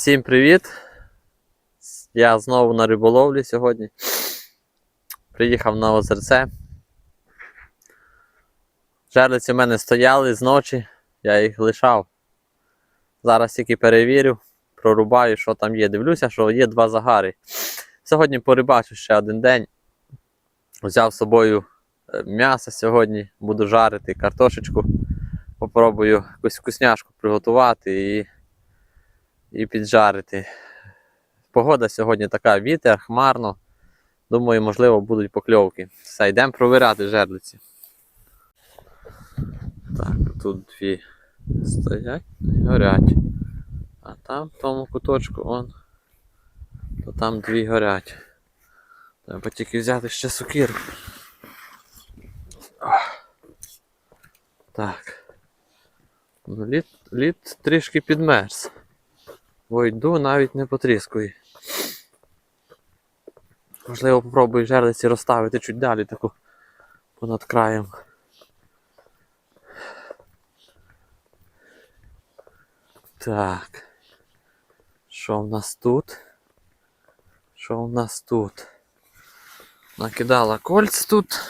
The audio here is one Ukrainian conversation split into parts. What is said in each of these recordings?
Всім привіт! Я знову на риболовлі сьогодні. Приїхав на озерце. Жерлиці в мене стояли з ночі, я їх лишав. Зараз тільки перевірю, прорубаю, що там є. Дивлюся, що є два загари. Сьогодні порибачу ще один день. Взяв з собою е, м'ясо сьогодні, буду жарити картошечку. Попробую якусь вкусняшку приготувати і і піджарити. Погода сьогодні така, вітер, хмарно. Думаю, можливо, будуть покльовки. Все, йдемо провіряти жерлиці. Так, тут дві стоять і горять. А там в тому куточку он. То там дві горять. Треба тільки взяти ще сокиру. Так. Ну, лід, лід трішки підмерз. Бо йду навіть не потріскує. Можливо, попробую жерлиці розставити чуть далі таку понад краєм. Так. Що в нас тут? Що в нас тут? Накидала кольц тут.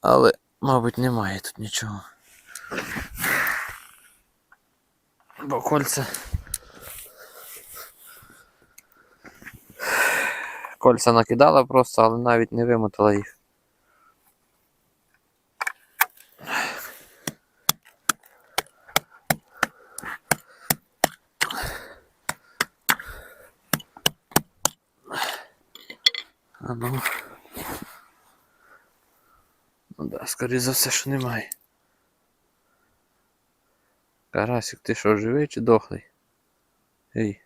Але, мабуть, немає тут нічого. Бо кольця. Кольця накидала просто, але навіть не вимотала їх. А ну. Ну да, скоріше за все, що немає. Карасик, ти що, живий чи дохлий? Ей.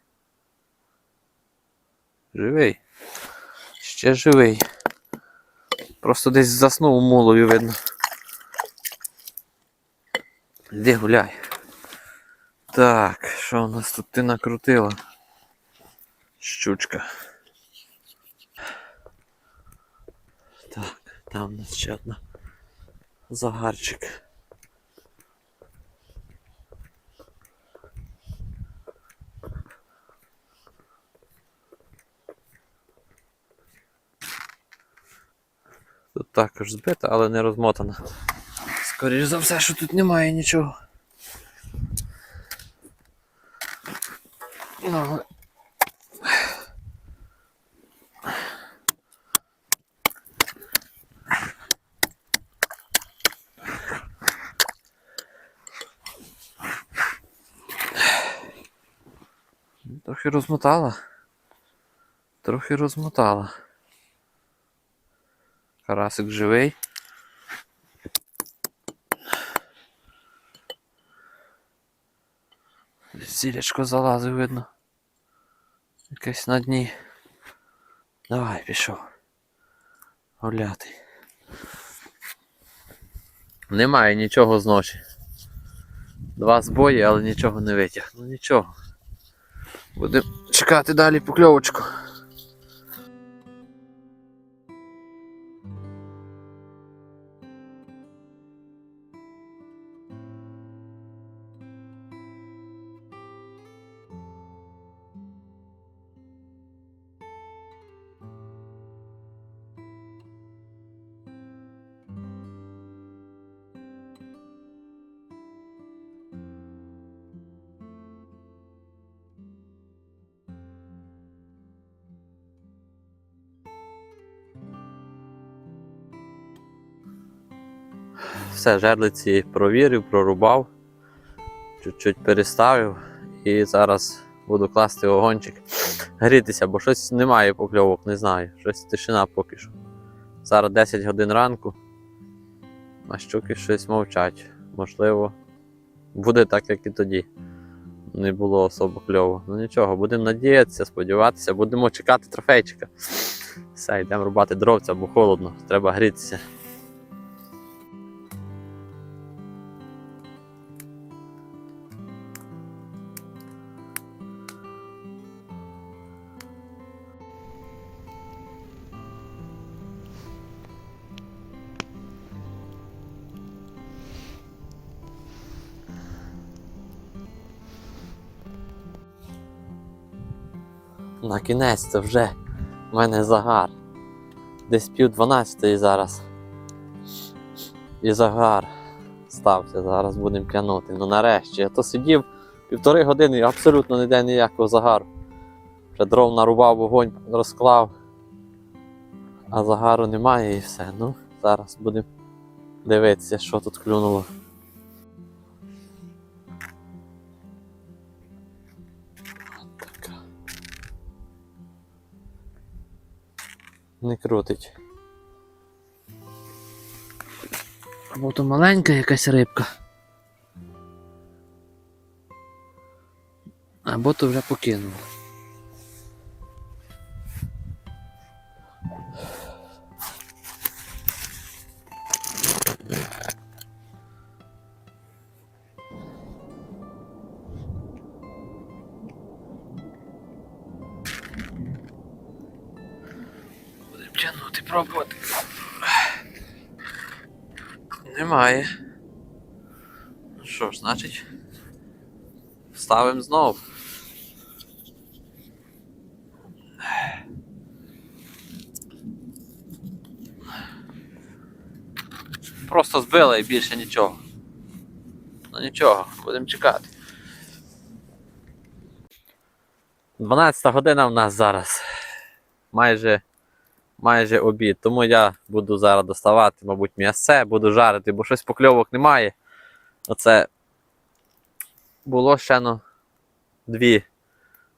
Живий. Ще живий. Просто десь заснув мулою, видно. Іди гуляй. Так, що у нас тут ти накрутила? Щучка. Так, там у нас ще одна загарчик. Також збита, але не розмотана. Скоріше за все, що тут немає нічого. Ну, Трохи розмотала. Трохи розмотала. Карасик живий. Зілячко залазив, видно. Якесь на дні. Давай, пішов. Гуляти. Немає нічого з ночі. Два збої, але нічого не витяг. Ну нічого. Будемо чекати далі покльовочку. Все, жерлиці провірив, прорубав, чуть-чуть переставив і зараз буду класти вогончик, грітися, бо щось немає покльовок, не знаю. Щось тишина поки що. Зараз 10 годин ранку, а щуки щось мовчать. Можливо, буде так, як і тоді. Не було особо кльово. Ну нічого, будемо надіятися, сподіватися, будемо чекати трофейчика. Все, йдемо рубати дровця, бо холодно, треба грітися. На кінець то вже в мене загар. Десь пів дванадцятої зараз. І загар стався. Зараз будемо тягнути. Ну нарешті. Я то сидів півтори години і абсолютно ніде ніякого загару. Вже дров нарубав, вогонь розклав. А загару немає і все. Ну, зараз будемо дивитися, що тут клюнуло. Не крутить. Або то маленька якась рибка. Або то вже покинула. Немає. Ну що ж, значить, ставимо знову. Просто збили і більше нічого. Ну нічого, будемо чекати. 12 година в нас зараз. Майже, майже обід. Тому я буду зараз доставати, мабуть, м'ясце, буду жарити, бо щось покльовок немає. Оце було ще ну, дві.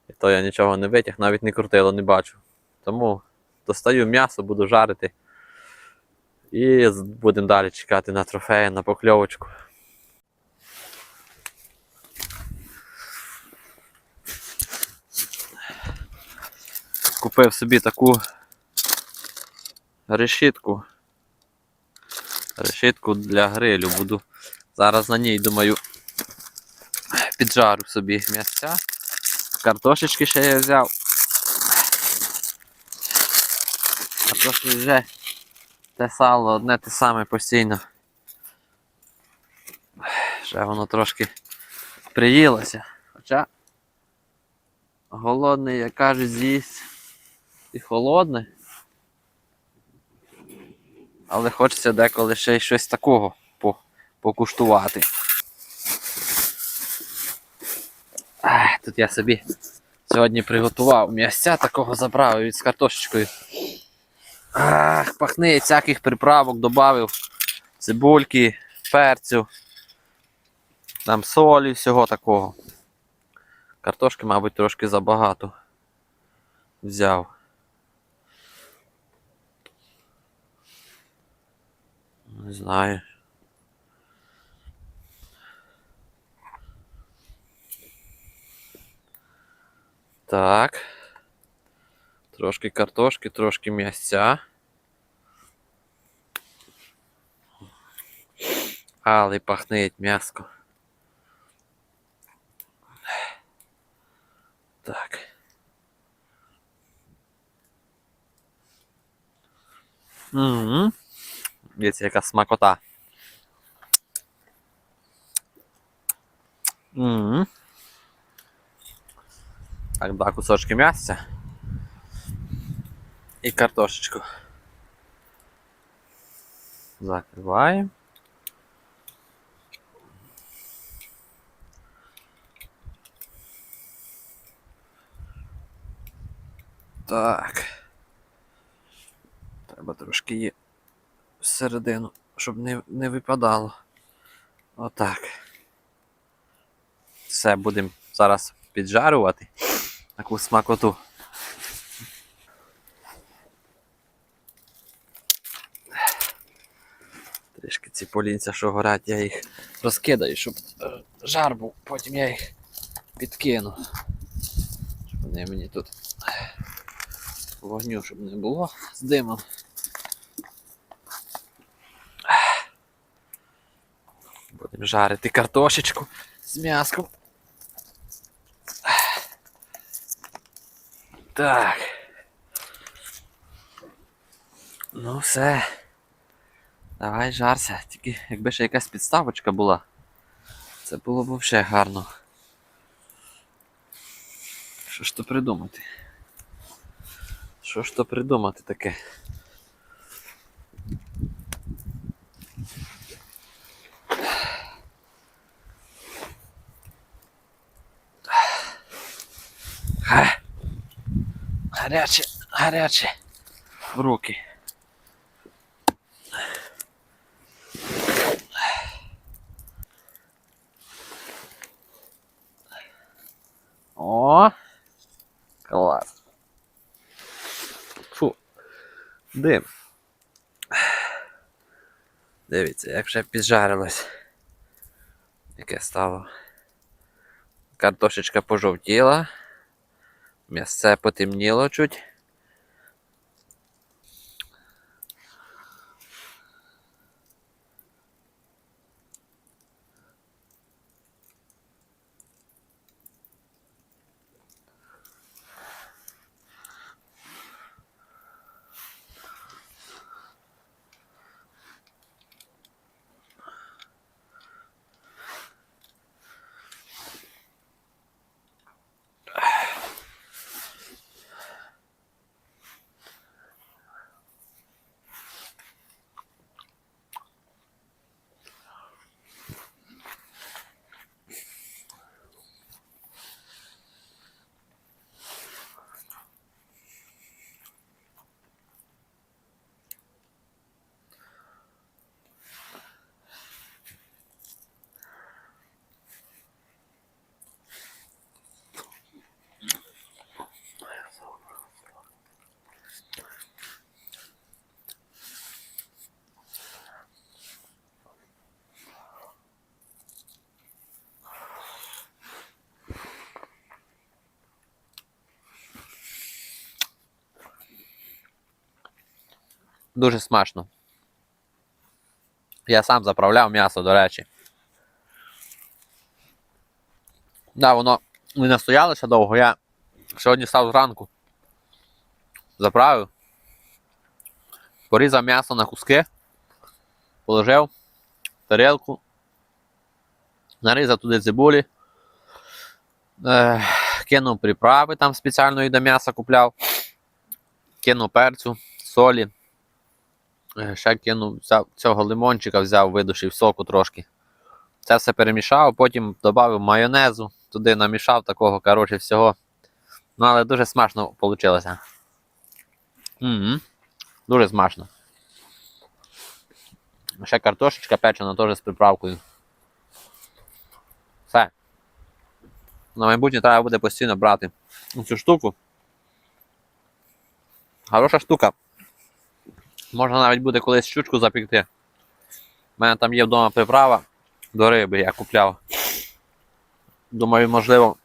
І то я нічого не витяг, навіть не крутило, не бачу. Тому достаю м'ясо, буду жарити. І будемо далі чекати на трофеї, на покльовочку. Купив собі таку решітку. Решітку для грилю. Буду зараз на ній, думаю, піджарю собі м'ясця. Картошечки ще я взяв. Картошки вже те сало одне те саме постійно. Ще воно трошки приїлося. Хоча голодний, як кажуть, з'їсть і холодне. Але хочеться деколи ще й щось такого покуштувати. Тут я собі сьогодні приготував м'ясця такого забрав від з картошечкою. Ах, пахне всяких приправок додав. Цибульки, перцю. Там солі, всього такого. Картошки, мабуть, трошки забагато взяв. Не знаю. Так. Трошки картошки, трошки м'ясця. Але пахне м'яско. Так. Угу. Дивіться, яка смакота. Угу. Так, два кусочки м'яса. І картошечку. Закриваємо. Так. Треба трошки її всередину, щоб не, не випадало. Отак. Все, будемо зараз піджарювати таку смакоту. Трішки ці полінця, що горять, я їх розкидаю, щоб е, жар був, потім я їх підкину. Щоб вони мені тут вогню, щоб не було з димом. Будемо жарити картошечку з м'яском. Так. Ну все. Давай жарся. Тільки якби ще якась підставочка була, це було б взагалі гарно. Що ж то придумати? Що ж то придумати таке? Гаряче, гаряче. В руки. О! Клас. Фу. Дим. Дивіться, як вже піджарилось. Яке стало. Картошечка пожовтіла. М'ясце потемніло чуть. Дуже смачно. Я сам заправляв м'ясо, до речі. Да, воно не настоялося довго. Я сьогодні став зранку. Заправив. Порізав м'ясо на куски. Положив в тарілку. Нарізав туди цибулі. Е, кинув приправи там спеціальної до м'яса купляв. Кинув перцю, солі. Ще кинув взяв, цього лимончика, взяв, видушив соку трошки. Це все перемішав, потім додав майонезу, туди намішав такого, коротше, всього. Ну, але дуже смачно вийшло. Угу. Дуже смачно. Ще картошечка печена теж з приправкою. Все. На майбутнє треба буде постійно брати цю штуку. Хороша штука. Можна навіть буде колись щучку запікти. У мене там є вдома приправа до риби, я купляв. Думаю, можливо,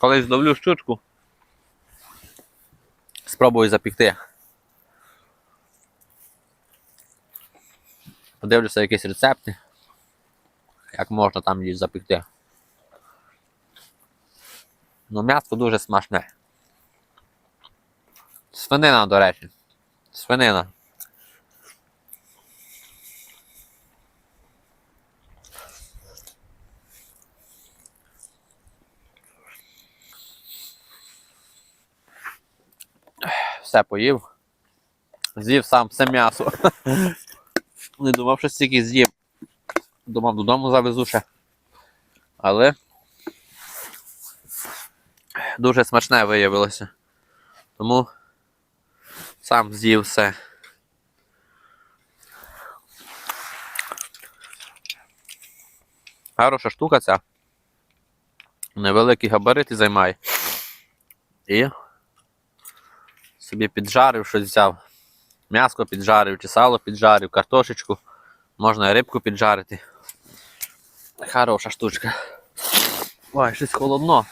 колись зловлю щучку. Спробую запікти. Подивлюся якісь рецепти. Як можна там її запекти. Ну, м'ясо дуже смачне. Свинина, до речі. Свинина. Все поїв. З'їв сам все м'ясо. Не думав, що стільки з'їв. Думав, додому завезу ще. Але дуже смачне виявилося. Тому сам з'їв все. Хороша штука ця. Невеликі габарити займає. І собі піджарив, щось взяв. М'яско піджарив, чи сало піджарив, картошечку. Можна рибку піджарити. Хороша штучка. Ой, щось холодно.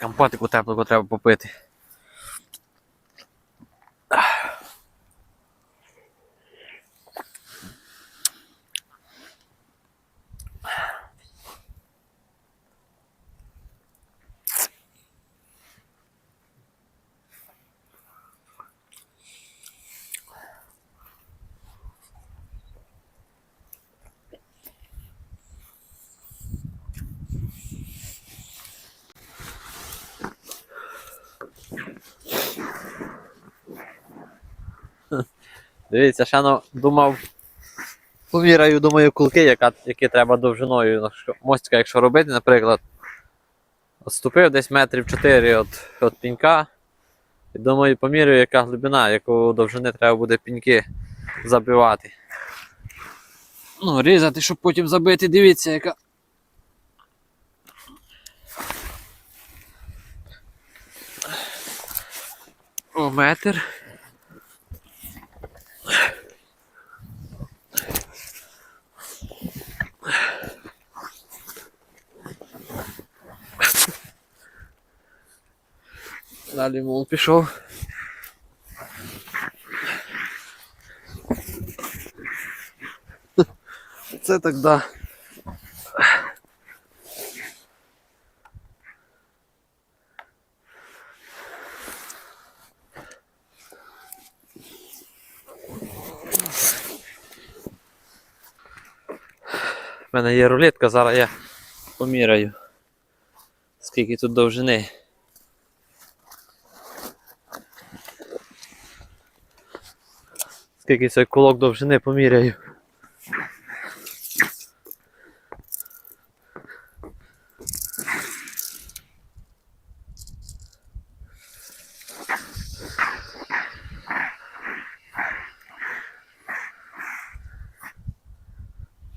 Компотику теплого треба попити. Дивіться, ще думав. Поміряю, думаю, кулки, яка, які треба довжиною. Мостика, якщо робити, наприклад, відступив десь метрів 4 від, від пінька. І думаю, поміряю, яка глибина, яку довжини треба буде піньки забивати. Ну, різати, щоб потім забити, дивіться, яка. О, метр. Далі мул пішов. Це так да. У мене є рулетка, зараз я поміряю. Скільки тут довжини. Скільки цей кулок довжини поміряю.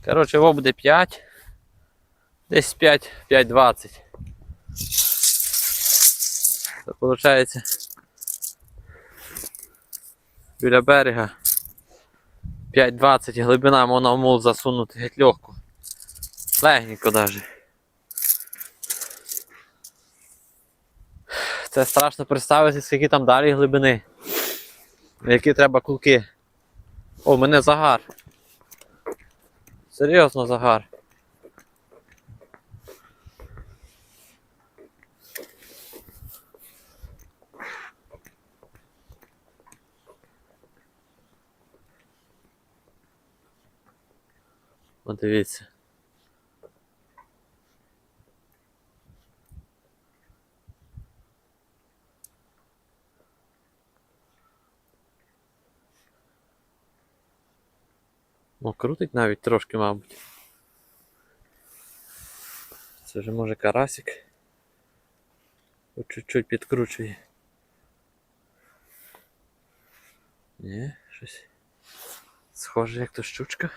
Коротше, його буде 5. Десь 5, 5,20. Це виходить біля берега. 5,20 глибина в засунути геть легко. Легенько даже. Це страшно представити, скільки там далі глибини. Які треба кулки. О, мене загар. Серйозно загар. От дивіться. О, крутить навіть трошки, мабуть. Це вже може карасик. Чуть-чуть підкручує. Ні, щось. Схоже, як то щучка.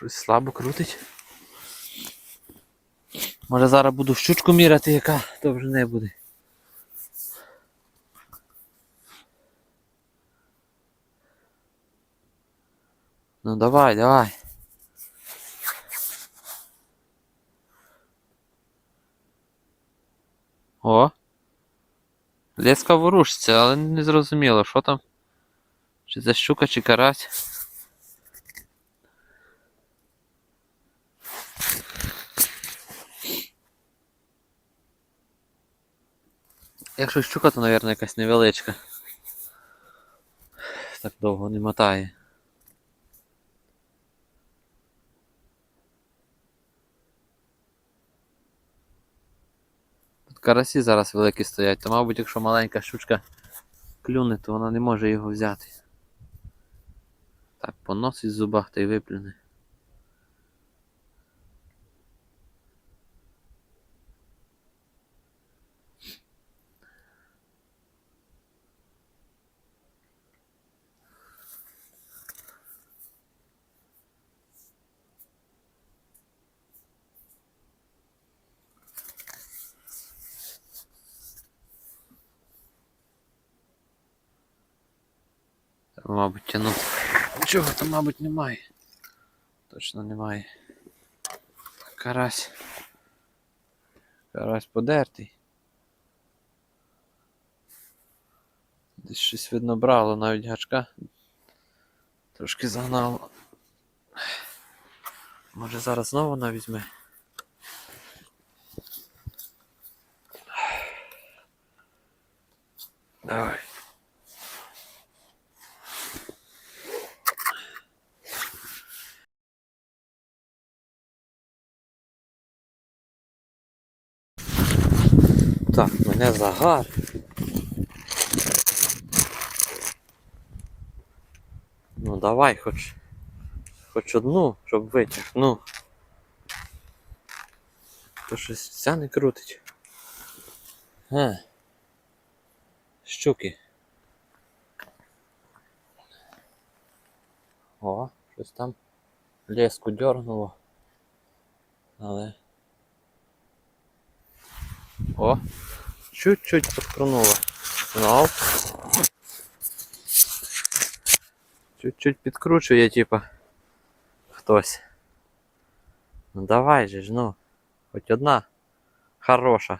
Щось слабо крутить. Може зараз буду щучку міряти, яка довжини буде. Ну давай, давай. О. Леска ворушиться, але не зрозуміло, що там. Чи це щука, чи карась. Якщо щука, то, мабуть, якась невеличка. Так довго не мотає. Тут карасі зараз великі стоять, то, мабуть, якщо маленька щучка клюне, то вона не може його взяти. Так, поносить в зубах та й виплюне. Мабуть, тягнути. Нічого там, мабуть, немає. Точно немає. Карась. Карась подертий. Десь щось видно брало, навіть гачка. Трошки загнало. Може зараз знову вона візьме. Давай. Так, мене загар. Ну давай хоч. Хоч одну, щоб витяг. Ну. То щось ця не крутить. А. Щуки. О, щось там леску дернуло. Але. О! Чуть-чуть подкрунуло. Знов. Чуть-чуть підкручує, типа. Хтось. Ну давай же ж, ну. Хоть одна. Хороша.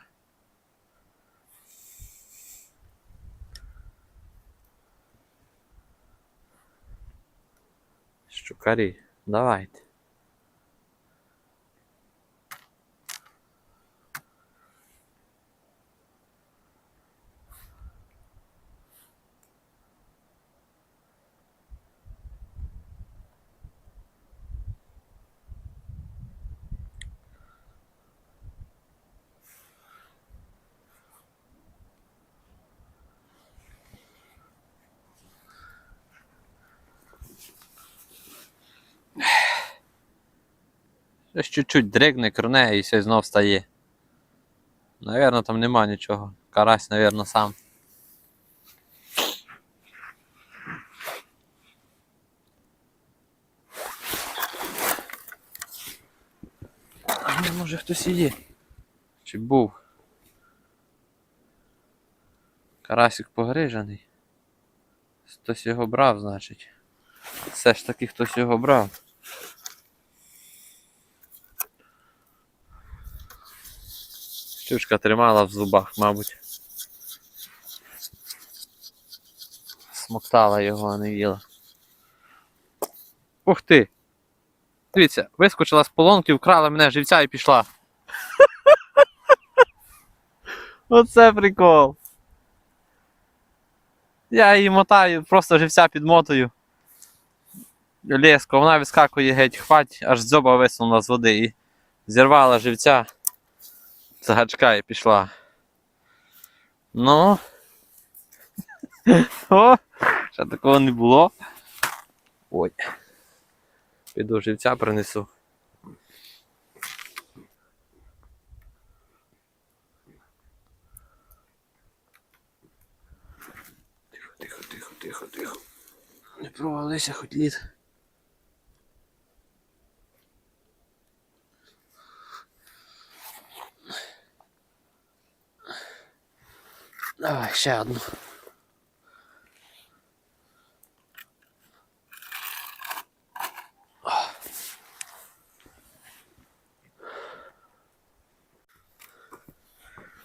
Щукарі, давайте. Щось чуть-чуть дригне, крне і все знов стає. Навірно, там нема нічого. Карась, навірно, сам. Не може хтось і є. Чи був? Карасик погрижений. Хтось його брав, значить. Все ж таки хтось його брав. Щучка тримала в зубах, мабуть. Смоктала його, а не їла. Ух ти! Дивіться, вискочила з полонки, вкрала мене живця і пішла. Оце прикол. Я її мотаю, просто живця підмотую. Леско, вона вискакує геть хвать, аж дзьоба висунула з води і зірвала живця з гачка і пішла. Ну. О, ще такого не було. Ой. Піду живця принесу. Тихо, тихо, тихо, тихо, тихо. Не провалися хоч лід. Давай ще одну.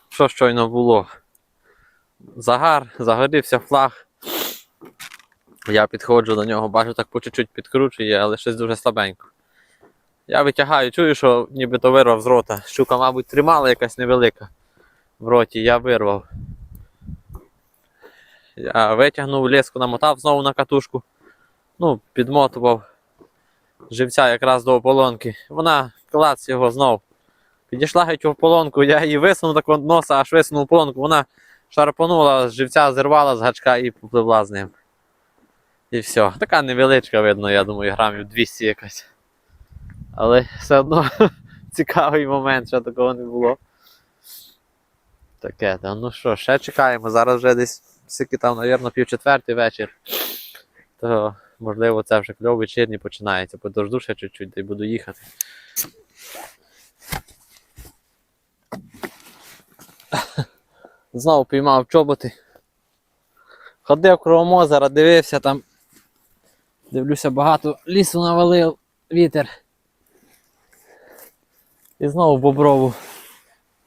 Що щойно було? Загар, загорівся флаг. Я підходжу до нього, бачу, так по чуть-чуть підкручує, але щось дуже слабенько. Я витягаю, чую, що нібито вирвав з рота. Щука, мабуть, тримала якась невелика в роті, я вирвав. Я витягнув леску, намотав знову на катушку. Ну, підмотував живця якраз до ополонки. Вона клац його знов. Підійшла геть в ополонку, я її висунув так носа, аж висунув ополонку. Вона шарпанула, живця зірвала з гачка і попливла з ним. І все. Така невеличка, видно, я думаю, грамів 200 якась. Але все одно цікавий момент, що такого не було. Таке, та ну що, ще чекаємо. Зараз вже десь скільки там, мабуть, пів четвертий вечір. То можливо це вже кльов вечірній починається. Подожду ще чуть-чуть та буду їхати. Знову піймав чоботи. Ходив кругом озера, дивився там. Дивлюся, багато лісу навалив вітер. І знову боброву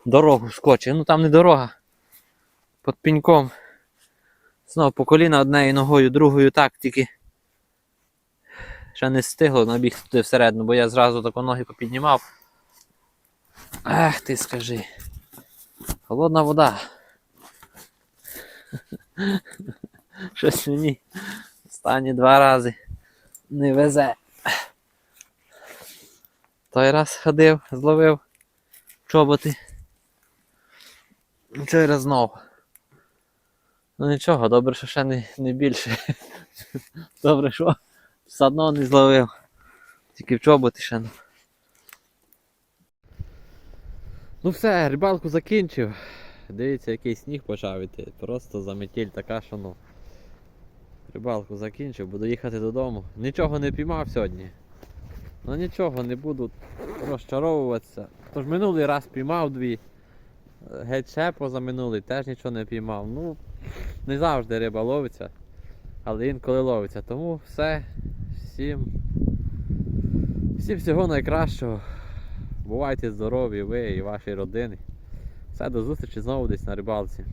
дорогу скочив. Ну там не дорога. Під піньком. Знову по коліна однією ногою, другою так тільки. Ще не встигло набігти туди всередину, бо я зразу тако ноги попіднімав. Ах ти скажи. Холодна вода. Щось мені останні два рази не везе. Той раз ходив, зловив чоботи. Через знов. Ну нічого, добре, що ще не, не більше. Добре, що все одно не зловив. Тільки в чоботи ще. Ну все, рибалку закінчив. Дивіться, який сніг почав іти. Просто заметіль така, що ну. Рибалку закінчив, буду їхати додому. Нічого не піймав сьогодні. Ну нічого, не буду розчаровуватися. Тож минулий раз піймав дві. Е, Геть ще позаминулий теж нічого не піймав. Ну, не завжди риба ловиться, але інколи ловиться. Тому все. Всім. Всім всього найкращого. Бувайте здорові, ви і ваші родини. Все, до зустрічі знову десь на рибалці.